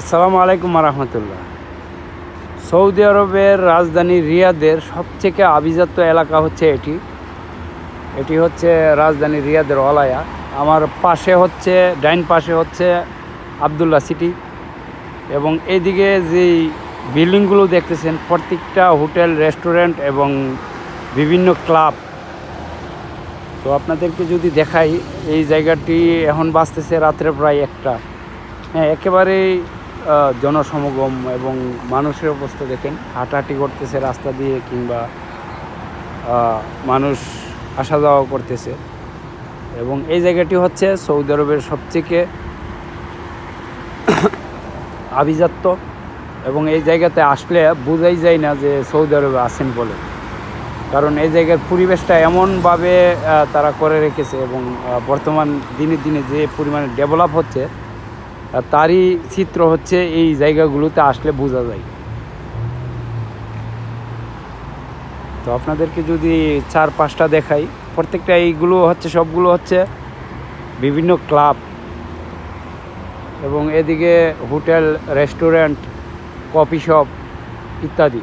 আসসালামু আলাইকুম রহমতুল্লাহ। সৌদি আরবের রাজধানী রিয়াদের সবথেকে আভিজাত্য এলাকা হচ্ছে এটি। এটি হচ্ছে রাজধানী রিয়াদের অলায়া আমার পাশে হচ্ছে, ডাইন পাশে হচ্ছে আবদুল্লা সিটি। এবং এইদিকে যেই বিল্ডিংগুলো দেখতেছেন, প্রত্যেকটা হোটেল, রেস্টুরেন্ট এবং বিভিন্ন ক্লাব। তো আপনাদেরকে যদি দেখাই, এই জায়গাটি এখন বাঁচতেছে রাত্রে প্রায় একটা। হ্যাঁ একেবারেই জনসমাগম এবং মানুষের অবস্থা দেখেন, হাঁটাহাঁটি করতেছে রাস্তা দিয়ে কিংবা মানুষ আসা যাওয়া করতেছে। এবং এই জায়গাটি হচ্ছে সৌদি আরবের সবথেকে আভিজাত্য এবং এই জায়গাতে আসলে বোঝাই যায় না যে সৌদি আরবে আছেন বলে। কারণ এই জায়গার পরিবেশটা এমনভাবে তারা করে রেখেছে এবং বর্তমান দিনে দিনে যে পরিমাণে ডেভেলপ হচ্ছে তারই চিত্র হচ্ছে এই জায়গাগুলোতে আসলে বোঝা যায়। তো আপনাদেরকে যদি চার পাঁচটা দেখাই, প্রত্যেকটা এইগুলো হচ্ছে, সবগুলো হচ্ছে বিভিন্ন ক্লাব এবং এদিকে হোটেল, রেস্টুরেন্ট, কফি শপ ইত্যাদি।